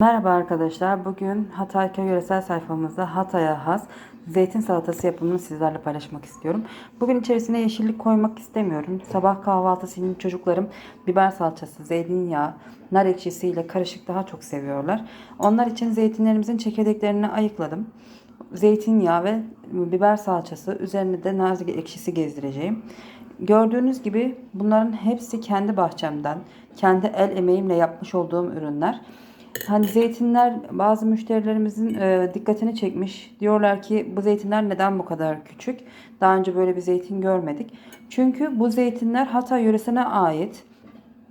Merhaba arkadaşlar. Bugün Hatay Köy Yöresel sayfamızda Hatay'a has zeytin salatası yapımını sizlerle paylaşmak istiyorum. Bugün içerisine yeşillik koymak istemiyorum. Sabah kahvaltısı için çocuklarım biber salçası, zeytinyağı, nar ekşisiyle karışık daha çok seviyorlar. Onlar için zeytinlerimizin çekirdeklerini ayıkladım. Zeytinyağı ve biber salçası, üzerine de nar ekşisi gezdireceğim. Gördüğünüz gibi bunların hepsi kendi bahçemden, kendi el emeğimle yapmış olduğum ürünler. Hani zeytinler bazı müşterilerimizin e, dikkatini çekmiş. Diyorlar ki bu zeytinler neden bu kadar küçük? Daha önce böyle bir zeytin görmedik. Çünkü bu zeytinler Hatay yöresine ait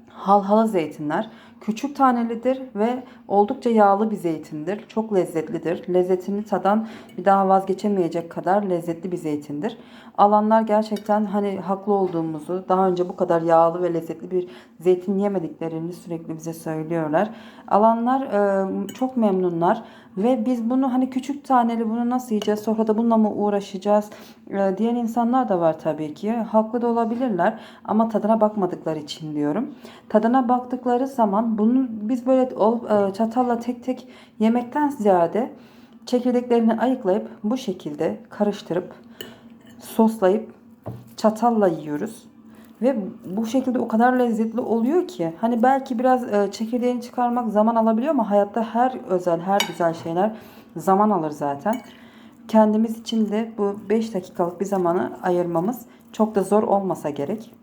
halhalı zeytinler. Küçük tanelidir ve oldukça yağlı bir zeytindir. Çok lezzetlidir. Lezzetini tadan bir daha vazgeçemeyecek kadar lezzetli bir zeytindir. Alanlar gerçekten hani haklı olduğumuzu, daha önce bu kadar yağlı ve lezzetli bir zeytin yemediklerini sürekli bize söylüyorlar. Alanlar e, çok memnunlar ve biz bunu hani küçük taneli bunu nasıl yiyeceğiz, sonra da bununla mı uğraşacağız e, diyen insanlar da var tabii ki. Haklı da olabilirler ama tadına bakmadıkları için diyorum. Tadına baktıkları zaman bunu biz böyle o, e, çatalla tek tek yemekten ziyade çekirdeklerini ayıklayıp bu şekilde karıştırıp soslayıp çatalla yiyoruz. Ve bu şekilde o kadar lezzetli oluyor ki hani belki biraz e, çekirdeğini çıkarmak zaman alabiliyor ama hayatta her özel, her güzel şeyler zaman alır zaten. Kendimiz için de bu 5 dakikalık bir zamanı ayırmamız çok da zor olmasa gerek.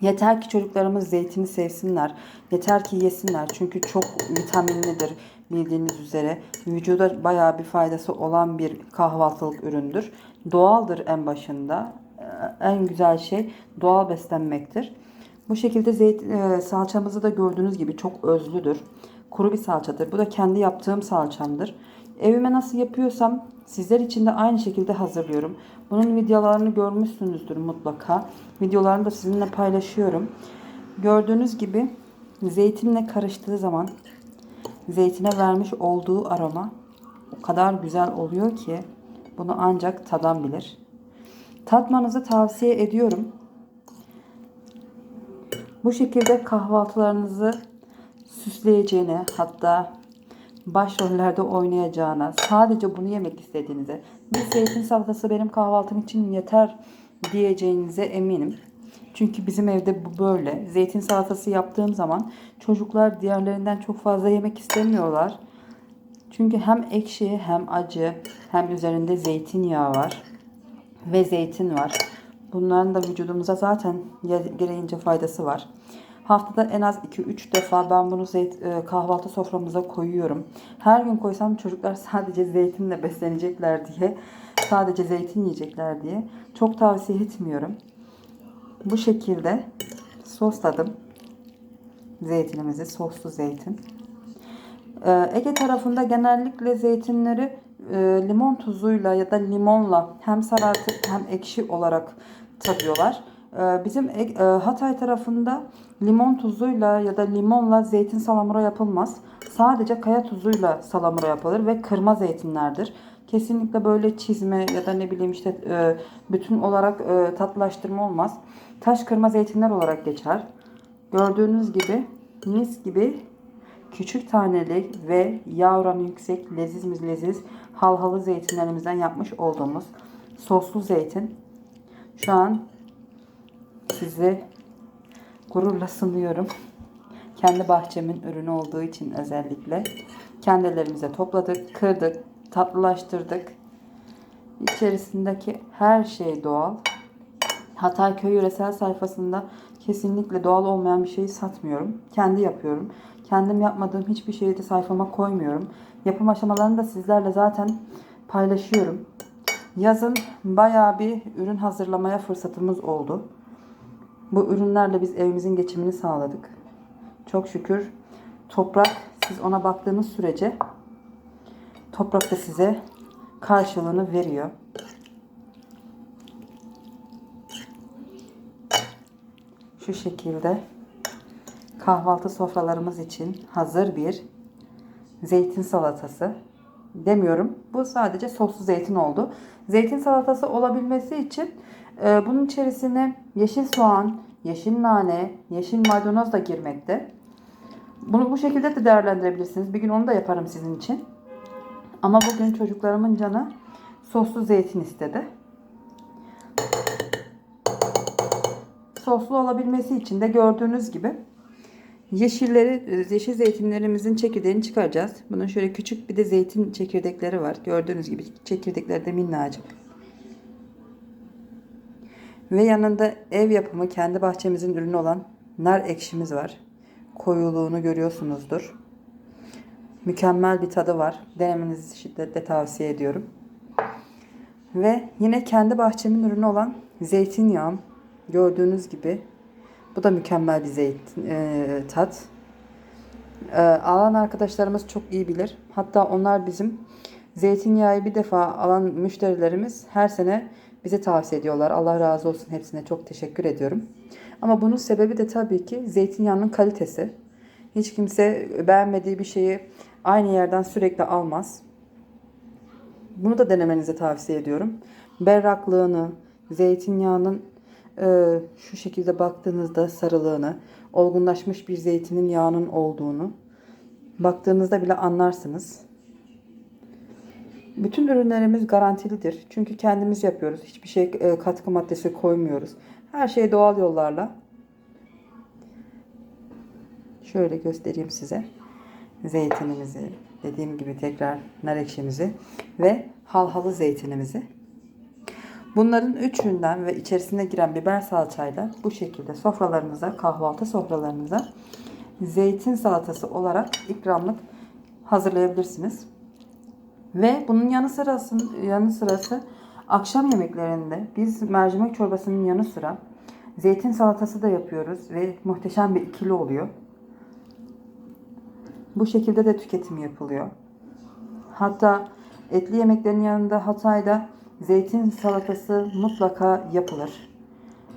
Yeter ki çocuklarımız zeytini sevsinler. Yeter ki yesinler. Çünkü çok vitaminlidir bildiğiniz üzere. Vücuda bayağı bir faydası olan bir kahvaltılık üründür. Doğaldır en başında. Ee, En güzel şey doğal beslenmektir. Bu şekilde zeyt, e, salçamızı da gördüğünüz gibi çok özlüdür. Kuru bir salçadır. Bu da kendi yaptığım salçamdır. Evime nasıl yapıyorsam sizler için de aynı şekilde hazırlıyorum. Bunun videolarını görmüşsünüzdür mutlaka. Videolarını da sizinle paylaşıyorum. Gördüğünüz gibi zeytinle karıştığı zaman zeytine vermiş olduğu aroma o kadar güzel oluyor ki bunu ancak tadan bilir. Tatmanızı tavsiye ediyorum. Bu şekilde kahvaltılarınızı süsleyeceğine hatta başrollerde oynayacağına sadece bunu yemek istediğinize bir zeytin salatası benim kahvaltım için yeter diyeceğinize eminim. Çünkü bizim evde bu böyle. Zeytin salatası yaptığım zaman çocuklar diğerlerinden çok fazla yemek istemiyorlar. Çünkü hem ekşi hem acı hem üzerinde zeytinyağı var ve zeytin var. Bunların da vücudumuza zaten gereğince faydası var. Haftada en az 2-3 defa ben bunu zeyt, e, kahvaltı soframıza koyuyorum. Her gün koysam çocuklar sadece zeytinle beslenecekler diye, sadece zeytin yiyecekler diye çok tavsiye etmiyorum. Bu şekilde sosladım zeytinimizi, soslu zeytin. Ee, Ege tarafında genellikle zeytinleri e, limon tuzuyla ya da limonla hem sarartıp hem ekşi olarak tadıyorlar. Ee, Bizim E- Hatay tarafında limon tuzuyla ya da limonla zeytin salamura yapılmaz. Sadece kaya tuzuyla salamura yapılır ve kırma zeytinlerdir. Kesinlikle böyle çizme ya da ne bileyim işte e, bütün olarak e, tatlılaştırma olmaz. Taş kırma zeytinler olarak geçer. Gördüğünüz gibi mis gibi küçük taneli ve yağ oranı yüksek leziz mi leziz halhalı zeytinlerimizden yapmış olduğumuz soslu zeytin şu an size gururla sunuyorum. Kendi bahçemin ürünü olduğu için özellikle kendilerimize topladık, kırdık, tatlılaştırdık. İçerisindeki her şey doğal. Hatay Köy Yöresel sayfasında kesinlikle doğal olmayan bir şeyi satmıyorum. Kendi yapıyorum. Kendim yapmadığım hiçbir şeyi de sayfama koymuyorum. Yapım aşamalarını da sizlerle zaten paylaşıyorum. Yazın bayağı bir ürün hazırlamaya fırsatımız oldu. Bu ürünlerle biz evimizin geçimini sağladık. Çok şükür toprak siz ona baktığınız sürece toprak da size karşılığını veriyor. Şu şekilde kahvaltı sofralarımız için hazır bir zeytin salatası demiyorum. Bu sadece soslu zeytin oldu. Zeytin salatası olabilmesi için bunun içerisine yeşil soğan, yeşil nane, yeşil maydanoz da girmekte. Bunu bu şekilde de değerlendirebilirsiniz. Bir gün onu da yaparım sizin için. Ama bugün çocuklarımın canı soslu zeytin istedi. Soslu olabilmesi için de gördüğünüz gibi yeşilleri, yeşil zeytinlerimizin çekirdeğini çıkaracağız. Bunun şöyle küçük bir de zeytin çekirdekleri var. Gördüğünüz gibi çekirdekleri de minnacık. Ve yanında ev yapımı kendi bahçemizin ürünü olan nar ekşimiz var. Koyuluğunu görüyorsunuzdur. Mükemmel bir tadı var. Denemenizi şiddetle tavsiye ediyorum. Ve yine kendi bahçemin ürünü olan zeytinyağım. Gördüğünüz gibi. Bu da mükemmel bir zeytin e, tat. E, alan arkadaşlarımız çok iyi bilir. Hatta onlar bizim zeytinyağı bir defa alan müşterilerimiz her sene bize tavsiye ediyorlar. Allah razı olsun hepsine çok teşekkür ediyorum. Ama bunun sebebi de tabii ki zeytinyağının kalitesi. Hiç kimse beğenmediği bir şeyi aynı yerden sürekli almaz. Bunu da denemenizi tavsiye ediyorum. Berraklığını, zeytinyağının e, şu şekilde baktığınızda sarılığını, olgunlaşmış bir zeytinin yağının olduğunu baktığınızda bile anlarsınız. Bütün ürünlerimiz garantilidir. Çünkü kendimiz yapıyoruz. Hiçbir şey e, katkı maddesi koymuyoruz. Her şey doğal yollarla. Şöyle göstereyim size. Zeytinimizi, dediğim gibi tekrar nar ekşimizi ve halhalı zeytinimizi. Bunların üçünden ve içerisine giren biber salçayla bu şekilde sofralarınıza, kahvaltı sofralarınıza zeytin salatası olarak ikramlık hazırlayabilirsiniz. Ve bunun yanı sırası, yanı sırası akşam yemeklerinde biz mercimek çorbasının yanı sıra zeytin salatası da yapıyoruz ve muhteşem bir ikili oluyor. Bu şekilde de tüketim yapılıyor. Hatta etli yemeklerin yanında Hatay'da zeytin salatası mutlaka yapılır.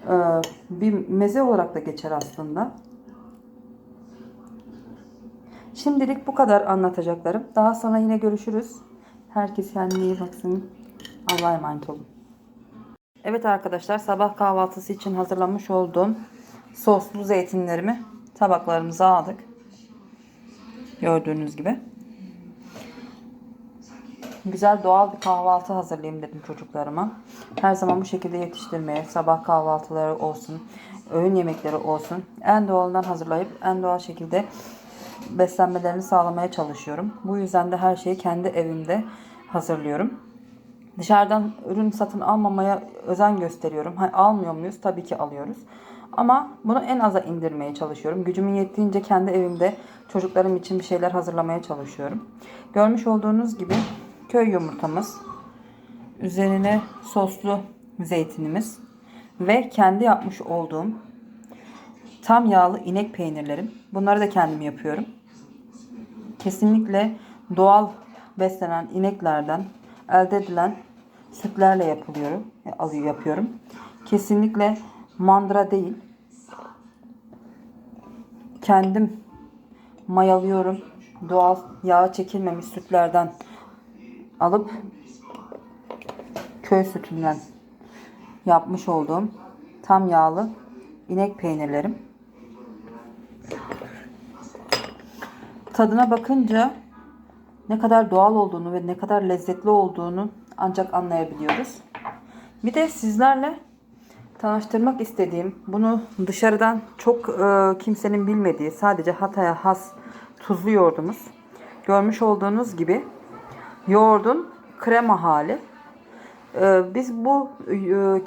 Ee, bir meze olarak da geçer aslında. Şimdilik bu kadar anlatacaklarım. Daha sonra yine görüşürüz. Herkes kendine iyi baksın. Allah'a emanet olun. Evet arkadaşlar sabah kahvaltısı için hazırlamış olduğum soslu zeytinlerimi tabaklarımıza aldık. Gördüğünüz gibi. Güzel doğal bir kahvaltı hazırlayayım dedim çocuklarıma. Her zaman bu şekilde yetiştirmeye, sabah kahvaltıları olsun, öğün yemekleri olsun en doğalından hazırlayıp en doğal şekilde beslenmelerini sağlamaya çalışıyorum. Bu yüzden de her şeyi kendi evimde hazırlıyorum. Dışarıdan ürün satın almamaya özen gösteriyorum. Ha, almıyor muyuz? Tabii ki alıyoruz. Ama bunu en aza indirmeye çalışıyorum. Gücümün yettiğince kendi evimde çocuklarım için bir şeyler hazırlamaya çalışıyorum. Görmüş olduğunuz gibi köy yumurtamız, üzerine soslu zeytinimiz ve kendi yapmış olduğum tam yağlı inek peynirlerim. Bunları da kendim yapıyorum. Kesinlikle doğal beslenen ineklerden elde edilen sütlerle yapılıyor, alıyor yapıyorum. Kesinlikle mandıra değil. Kendim mayalıyorum. Doğal yağ çekilmemiş sütlerden alıp köy sütünden yapmış olduğum tam yağlı inek peynirlerim. Tadına bakınca ne kadar doğal olduğunu ve ne kadar lezzetli olduğunu ancak anlayabiliyoruz. Bir de sizlerle tanıştırmak istediğim bunu dışarıdan çok e, kimsenin bilmediği sadece Hatay'a has tuzlu yoğurdumuz. Görmüş olduğunuz gibi yoğurdun krema hali. E, biz bu e,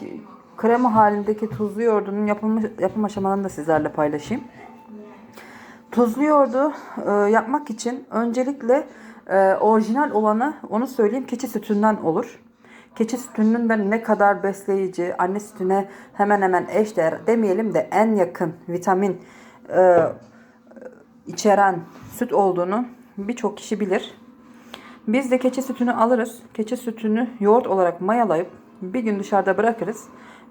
krema halindeki tuzlu yoğurdunun yapılmış, yapım aşamalarını da sizlerle paylaşayım. Tuzlu yoğurdu e, yapmak için öncelikle e, orijinal olanı onu söyleyeyim keçi sütünden olur. Keçi sütünün de ne kadar besleyici, anne sütüne hemen hemen eşdeğer demeyelim de en yakın vitamin e, içeren süt olduğunu birçok kişi bilir. Biz de keçi sütünü alırız. Keçi sütünü yoğurt olarak mayalayıp bir gün dışarıda bırakırız.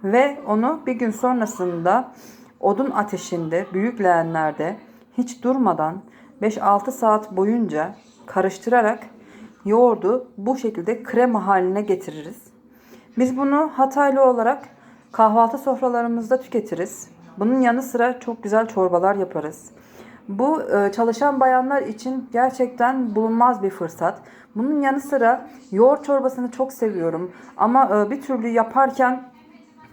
Ve onu bir gün sonrasında odun ateşinde, büyük leğenlerde hiç durmadan 5-6 saat boyunca karıştırarak yoğurdu bu şekilde krema haline getiririz. Biz bunu Hataylı olarak kahvaltı sofralarımızda tüketiriz. Bunun yanı sıra çok güzel çorbalar yaparız. Bu e, çalışan bayanlar için gerçekten bulunmaz bir fırsat. Bunun yanı sıra yoğurt çorbasını çok seviyorum ama e, bir türlü yaparken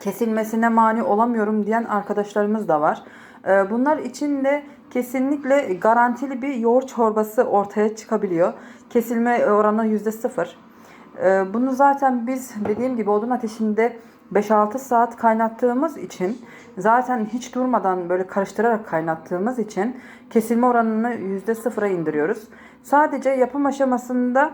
kesilmesine mani olamıyorum diyen arkadaşlarımız da var. Ee, Bunlar için de kesinlikle garantili bir yoğurt çorbası ortaya çıkabiliyor. Kesilme oranı %0. Ee, Bunu zaten biz dediğim gibi odun ateşinde 5-6 saat kaynattığımız için zaten hiç durmadan böyle karıştırarak kaynattığımız için kesilme oranını %0'a indiriyoruz. Sadece yapım aşamasında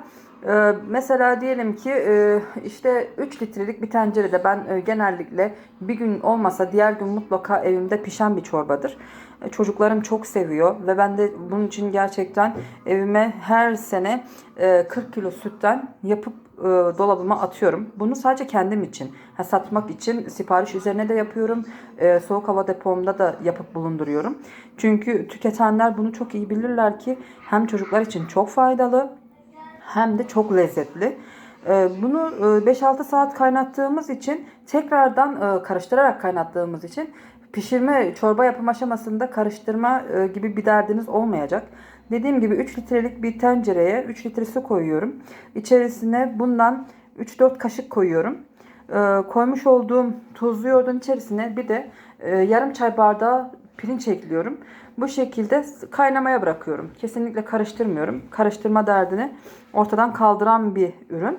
ee, mesela diyelim ki e, işte 3 litrelik bir tencerede ben e, genellikle bir gün olmasa diğer gün mutlaka evimde pişen bir çorbadır. E, Çocuklarım çok seviyor ve ben de bunun için gerçekten evime her sene e, 40 kilo sütten yapıp e, dolabıma atıyorum. Bunu sadece kendim için, ha, satmak için sipariş üzerine de yapıyorum. E, soğuk hava depomda da yapıp bulunduruyorum. Çünkü tüketenler bunu çok iyi bilirler ki hem çocuklar için çok faydalı hem de çok lezzetli. Ee, Bunu e, 5-6 saat kaynattığımız için tekrardan e, karıştırarak kaynattığımız için pişirme çorba yapım aşamasında karıştırma e, gibi bir derdiniz olmayacak. Dediğim gibi 3 litrelik bir tencereye 3 litre su koyuyorum. İçerisine bundan 3-4 kaşık koyuyorum. Ee, Koymuş olduğum tuzlu yoğurdun içerisine bir de e, yarım çay bardağı pirinç ekliyorum. Bu şekilde kaynamaya bırakıyorum. Kesinlikle karıştırmıyorum. Karıştırma derdini ortadan kaldıran bir ürün.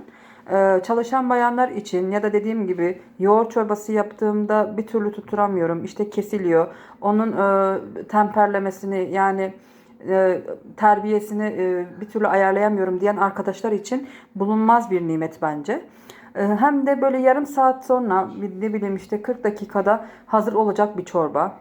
Ee, çalışan bayanlar için ya da dediğim gibi yoğurt çorbası yaptığımda bir türlü tutturamıyorum. İşte kesiliyor. Onun e, temperlemesini yani e, terbiyesini e, bir türlü ayarlayamıyorum diyen arkadaşlar için bulunmaz bir nimet bence. Hem de böyle yarım saat sonra ne bileyim işte 40 dakikada hazır olacak bir çorba.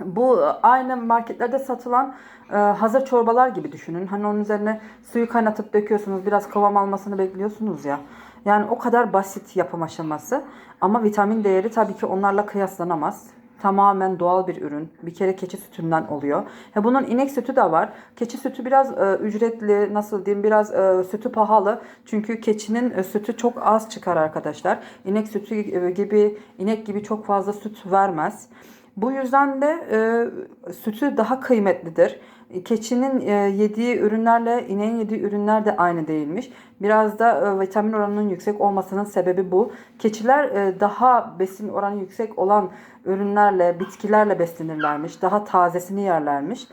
Bu aynı marketlerde satılan e, hazır çorbalar gibi düşünün. Hani onun üzerine suyu kaynatıp döküyorsunuz. Biraz kıvam almasını bekliyorsunuz ya. Yani o kadar basit yapım aşaması. Ama vitamin değeri tabii ki onlarla kıyaslanamaz. Tamamen doğal bir ürün. Bir kere keçi sütünden oluyor. Ha, bunun inek sütü de var. Keçi sütü biraz e, ücretli, nasıl diyeyim, biraz e, sütü pahalı. Çünkü keçinin e, sütü çok az çıkar arkadaşlar. İnek sütü e, gibi, inek gibi çok fazla süt vermez. Bu yüzden de e, sütü daha kıymetlidir. Keçinin e, yediği ürünlerle ineğin yediği ürünler de aynı değilmiş. Biraz da e, vitamin oranının yüksek olmasının sebebi bu. Keçiler e, daha besin oranı yüksek olan ürünlerle, bitkilerle beslenirlermiş. Daha tazesini yerlermiş.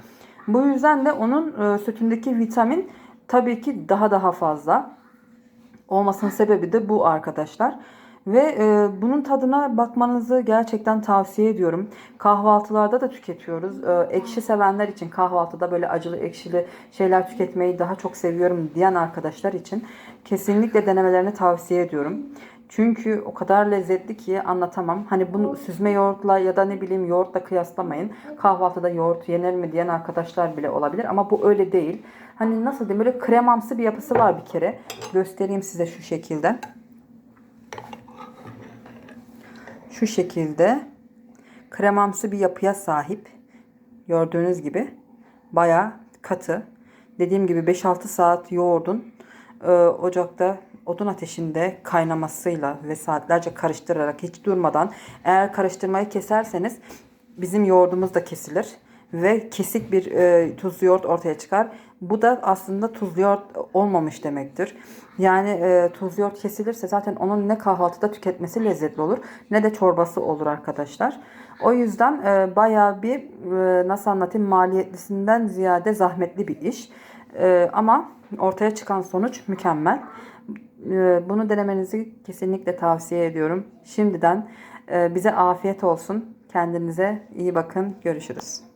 Bu yüzden de onun e, sütündeki vitamin tabii ki daha daha fazla olmasının sebebi de bu arkadaşlar. Ve e, bunun tadına bakmanızı gerçekten tavsiye ediyorum. Kahvaltılarda da tüketiyoruz. E, ekşi sevenler için kahvaltıda böyle acılı ekşili şeyler tüketmeyi daha çok seviyorum diyen arkadaşlar için kesinlikle denemelerini tavsiye ediyorum. Çünkü o kadar lezzetli ki anlatamam. Hani bunu süzme yoğurtla ya da ne bileyim yoğurtla kıyaslamayın. Kahvaltıda yoğurt yenir mi diyen arkadaşlar bile olabilir ama bu öyle değil. Hani nasıl diyeyim böyle kremamsı bir yapısı var bir kere. Göstereyim size şu şekilde. Şu şekilde kremamsı bir yapıya sahip. Gördüğünüz gibi baya katı. Dediğim gibi 5-6 saat yoğurdun e, ocakta odun ateşinde kaynamasıyla ve saatlerce karıştırarak hiç durmadan eğer karıştırmayı keserseniz bizim yoğurdumuz da kesilir ve kesik bir e, tuzlu yoğurt ortaya çıkar. Bu da aslında tuzlu yoğurt olmamış demektir. Yani e, tuzlu yoğurt kesilirse zaten onun ne kahvaltıda tüketmesi lezzetli olur ne de çorbası olur arkadaşlar. O yüzden e, bayağı bir e, nasıl anlatayım maliyetlisinden ziyade zahmetli bir iş. E, ama ortaya çıkan sonuç mükemmel. E, bunu denemenizi kesinlikle tavsiye ediyorum. Şimdiden e, bize afiyet olsun. Kendinize iyi bakın. Görüşürüz.